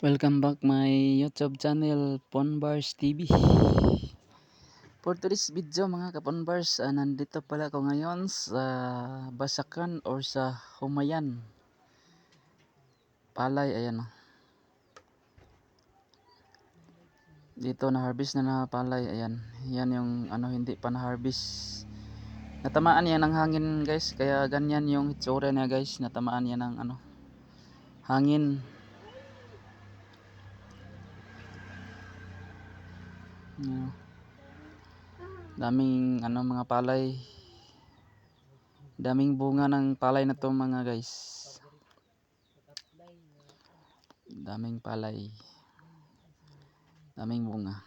Welcome back my YouTube channel Ponbars TV. For today's video mga kaponbars, ah, nandito pala ako ngayon sa Basakan or sa Humayan. Palay, ayan o. Dito na harvest na na palay, ayan. Yan yung ano hindi pa na harvest. Natamaan yan ng hangin guys, kaya ganyan yung itsura niya guys. Natamaan yan ng ano hangin. Daming ano mga palay. Daming bunga ng palay na to mga guys. Daming palay. Daming bunga.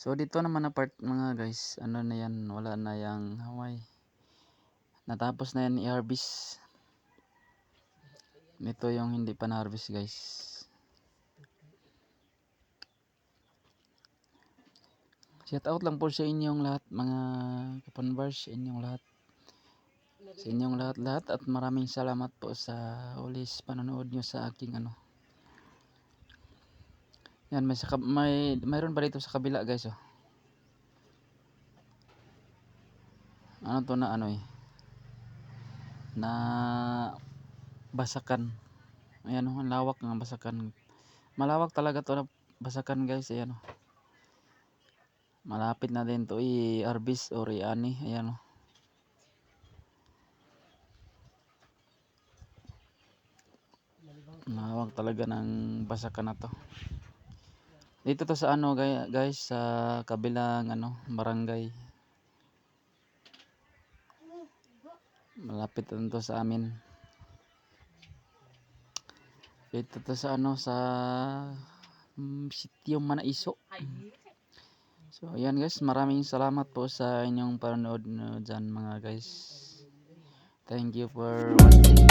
So dito naman na part mga guys, ano na yan, wala na yang haway. Natapos na yan i-harvest. Ito yung hindi pa na-harvest guys. Shout out lang po sa inyong lahat mga kapanbars, sa inyong lahat. Sa inyong lahat-lahat at maraming salamat po sa ulis panonood nyo sa aking ano. Yan, may, sa, may mayroon pa dito sa kabila guys oh. Ano to na ano eh. Na basakan. Ayan oh, ang lawak ng basakan. Malawak talaga to na basakan guys, ayan oh. Malapit na din to i-harvest or i-ani. Ayan o. Mahawak talaga ng basakan na to. Dito to sa ano guys sa kabilang ano barangay. Malapit lang to sa amin. Dito to sa ano sa mm, sitio Manaiso. So ayan guys, maraming salamat po sa inyong panonood no, dyan mga guys. Thank you for watching.